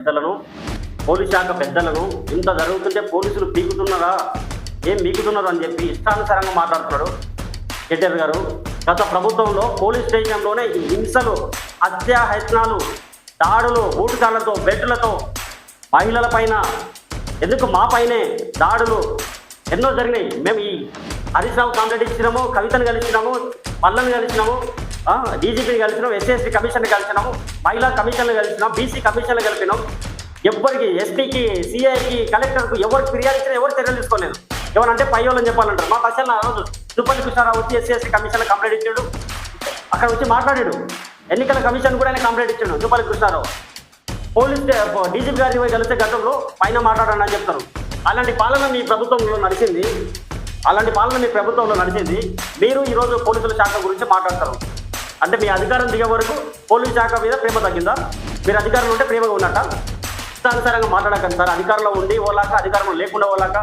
పెద్దలను పోలీస్ శాఖ పెద్దలను ఇంత జరుగుతుంటే పోలీసులు పీకుతున్నారా? ఏం పీకుతున్నారు అని చెప్పి ఇష్టానుసారంగా మాట్లాడుతున్నాడు కేటీఆర్ గారు. గత ప్రభుత్వంలో పోలీస్ స్టేషన్లోనే ఈ హింసలు హత్యాహత్నాలు దాడులు బూటుకాలతో బెడ్లతో మహిళల పైన ఎందుకు మా పైనే దాడులు? ఎన్నో జరిగినాయి. మేము ఈ హరీష్ రావు కాంప్లైంట్ ఇచ్చినాము కవితను కలిసినాము పల్లను కలిసినాము. డీజీపీని కలిసినాం ఎస్ఎస్టీ కమిషన్ కలిసినాము మహిళా కమిషన్లు కలిసినాం బీసీ కమిషన్లు కలిపినాం. ఎవరికి ఎస్పీకి సిఐకి కలెక్టర్కు ఎవరికి ఫిర్యాదు ఇచ్చినా ఎవరు చర్యలు తీసుకోలేదు. ఎవరంటే పై వాళ్ళని చెప్పాలంటారు. మా అసలు ఆ రోజు దుప్పటి కృష్ణారావు వచ్చి ఎస్సీ కమిషన్ కంప్లైంట్ ఇచ్చాడు. అక్కడ వచ్చి మాట్లాడాడు. ఎన్నికల కమిషన్ కూడా ఆయన కంప్లైంట్ ఇచ్చాడు దుప్పటి కృష్ణారావు పోలీస్ డీజీపీ గారిని పోయి కలిస్తే గతంలో పైన మాట్లాడండి అని చెప్తారు. అలాంటి పాలన మీ ప్రభుత్వంలో నడిచింది. అలాంటి పాలన మీ ప్రభుత్వంలో నడిచింది. మీరు ఈరోజు పోలీసుల శాఖ గురించి మాట్లాడతారు. అంటే మీ అధికారం దిగే వరకు పోలీస్ శాఖ మీద ప్రేమ తగ్గిందా? మీరు అధికారంలో ఉంటే ప్రేమగా ఉన్నట్ట? ఇష్టానుసారంగా మాట్లాడకండి సార్. అధికారంలో ఉండి ఓలాక అధికారంలో లేకుండా ఓలాక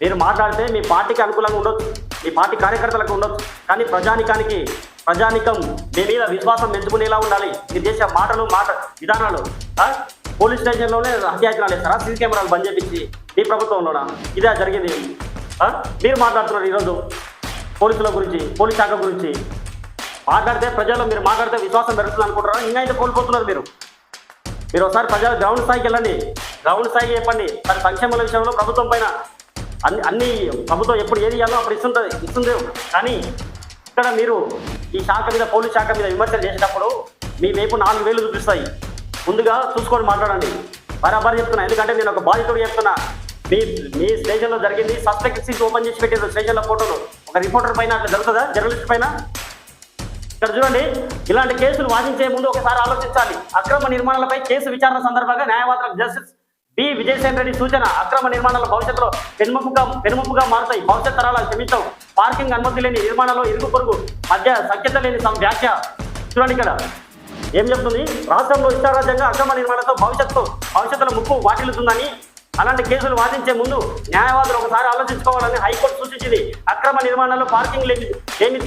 మీరు మాట్లాడితే మీ పార్టీకి అనుకూలంగా ఉండొచ్చు. మీ పార్టీ కార్యకర్తలకు ఉండొచ్చు. కానీ ప్రజానికానికి ప్రజానికం మీ మీద విశ్వాసం పెంచుకునేలా ఉండాలి. మీరు చేసే మాటలు మాట విధానాలు. పోలీస్ స్టేషన్లోనే హత్యాయత్నాలు వేస్తారా సీసీ కెమెరాలు బంద్ చేపించి మీ ప్రభుత్వంలోనా? ఇదే జరిగింది. మీరు మాట్లాడుతున్నారు ఈరోజు. పోలీసుల గురించి పోలీస్ శాఖ గురించి. మాట్లాడితే ప్రజల్లో మీరు మాట్లాడితే విశ్వాసం పెరుగుతుంది అనుకుంటారా? ఇంకా అయితే కోల్పోతున్నారు మీరు? మీరు ఒకసారి ప్రజల గ్రౌండ్ స్థాయికి వెళ్ళండి. గ్రౌండ్ స్థాయికి చెప్పండి. సరే సంక్షేమాల విషయంలో ప్రభుత్వం పైన అన్ని అన్ని ప్రభుత్వం ఎప్పుడు ఏది ఇవ్వాలో అప్పుడు ఇస్తుంటుంది ఇస్తుంది. కానీ ఇక్కడ మీరు ఈ శాఖ మీద పోలీస్ శాఖ మీద విమర్శలు చేసేటప్పుడు మీ వైపు నాలుగు వేలు చూపిస్తాయి. ముందుగా చూసుకొని మాట్లాడండి. బరాబర్ చెప్తున్నా. ఎందుకంటే నేను ఒక బాధితుడు చెప్తున్నా. మీ మీ స్టేషన్లో జరిగింది. సస్పెక్ట్ సీట్ ఓపెన్ చేసి పెట్టారు స్టేషన్లో ఫోటోలు. ఒక రిపోర్టర్ పైన అట్లా జరుగుతుందా? జర్నలిస్ట్ పైన? ఇక్కడ చూడండి ఇలాంటి కేసులు వాదించే ముందు ఒకసారి ఆలోచించాలి. అక్రమ నిర్మాణాలపై కేసు విచారణ సందర్భంగా న్యాయవాదులకు జస్టిస్ బి. విజయసేన్ రెడ్డి సూచన అక్రమ నిర్మాణాలు భవిష్యత్తులో పెనుముప్పుగా పెనుముపుగా మారుతాయి. భవిష్యత్ తరాలకు క్షమించం పార్కింగ్ అనుమతి లేని నిర్మాణాలు ఇరుగు పొరుగు మధ్య సఖ్యత లేని వ్యాఖ్య. చూడండి ఇక్కడ. ఏం చెప్తుంది? రాష్ట్రంలో ఇష్టారాజ్యంగా అక్రమ నిర్మాణంతో భవిష్యత్తు భవిష్యత్తులో ముప్పు వాటిల్లుతుందని అలాంటి కేసులు వాదించే ముందు న్యాయవాదులు ఒకసారి ఆలోచించుకోవాలని హైకోర్టు సూచించింది. అక్రమ నిర్మాణంలో పార్కింగ్ లేని లేని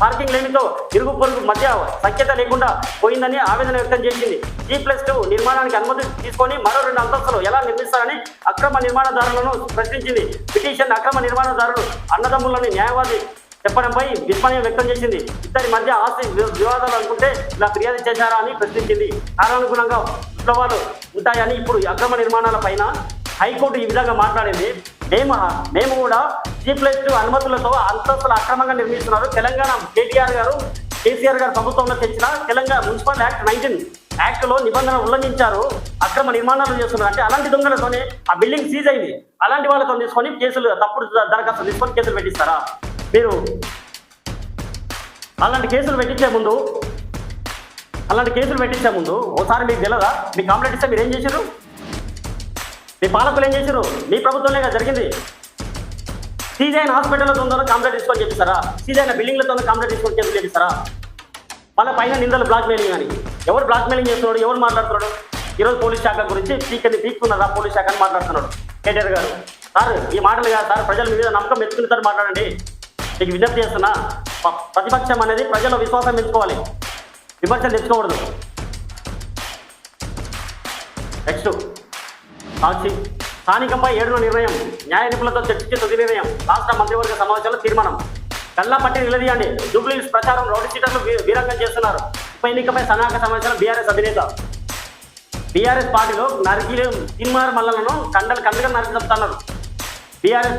పార్కింగ్ లేనితో ఇరుగు పొరుగు మధ్య సఖ్యత లేకుండా పోయిందని ఆవేదన వ్యక్తం చేసింది. జీ ప్లస్ టూ నిర్మాణానికి అనుమతి తీసుకొని మరో రెండు అంతస్తులు ఎలా నిర్మిస్తారని అక్రమ నిర్మాణదారులను ప్రశ్నించింది. పిటిషన్ అక్రమ నిర్మాణదారులు అన్నదమ్ములని న్యాయవాది చెప్పడంపై విస్మయం వ్యక్తం చేసింది. ఇద్దరి మధ్య ఆస్తి వివాదాలు అనుకుంటే ఇలా ఫిర్యాదు చేశారా అని ప్రశ్నించింది. కాలానుగుణంగా ఉత్సవాలు ఉంటాయని ఇప్పుడు అక్రమ నిర్మాణాల పైన హైకోర్టు ఈ విధంగా మాట్లాడింది. మేము మేము కూడా జీ ప్లస్ టూ అనుమతులతో అంతస్తులు అక్రమంగా నిర్మిస్తున్నారు తెలంగాణ కేటీఆర్ గారు. కేసీఆర్ గారు ప్రభుత్వంలో తెచ్చిన తెలంగాణ మున్సిపల్ యాక్ట్ నైన్టీన్ యాక్ట్లో నిబంధనలు ఉల్లంఘించారు. అక్రమ నిర్మాణాలు చేస్తున్నారు. అంటే అలాంటి దొంగలతోనే ఆ బిల్డింగ్ సీజ్ అయింది. అలాంటి వాళ్ళతో తీసుకొని కేసులు తప్పుడు దరఖాస్తు తీసుకొని కేసులు పెట్టిస్తారా? మీరు అలాంటి కేసులు పెట్టించే ముందు అలాంటి కేసులు పెట్టించే ముందు ఒకసారి మీకు తెలియదా మీ కంప్లైంట్ ఇస్తే మీరు ఏం చేశారు మీ పాలకులు ఏం చేశారు మీ ప్రభుత్వంలో జరిగింది. సీజైన హాస్పిటల్లో ఉందో కంప్లైంట్ తీసుకొని చెప్పిస్తారా? సీజైన బిల్డింగ్లతో కంప్లైంట్ తీసుకొని చెప్పి చేపిస్తారా మళ్ళీ పైన నిందలు బ్లాక్ మెయిలింగ్ అని. ఎవరు బ్లాక్ మెయిలింగ్ చేస్తున్నాడు? ఎవరు మాట్లాడుతున్నాడు? ఈరోజు పోలీస్ శాఖ గురించి పీకని పీక్కున్నారా పోలీస్ శాఖ అని మాట్లాడుతున్నాడు. కేటీఆర్ గారు. సార్ ఈ మాటలు కాదు సార్ ప్రజల మీద నమ్మకం మెచ్చుకుని సార్ మాట్లాడండి. మీకు విజ్ఞప్తి చేస్తున్నా ప- ప్రతిపక్షం అనేది ప్రజల విశ్వాసం పెంచుకోవాలి. విమర్శలు తెచ్చుకోకూడదు. నెక్స్ట్. సాక్షి. స్థానికంపై ఏడున నిర్ణయం న్యాయ నిపుణులతో చర్చించే తుది నిర్ణయం రాష్ట్ర మంత్రివర్గ సమావేశంలో తీర్మానం. కల్లాపట్టి నిలదీయండి. జూబ్లీస్ ప్రచారం రౌడీ సీటర్లు వీరంగం చేస్తున్నారు. ఉప ఎన్నికపై సన్నాహక సమావేశంలో బీఆర్ఎస్ అధినేత. బీఆర్ఎస్ పార్టీలో నరికి తిన్మార్ మల్లలను కండలు కండగా నరికి చెప్తున్నారు బీఆర్ఎస్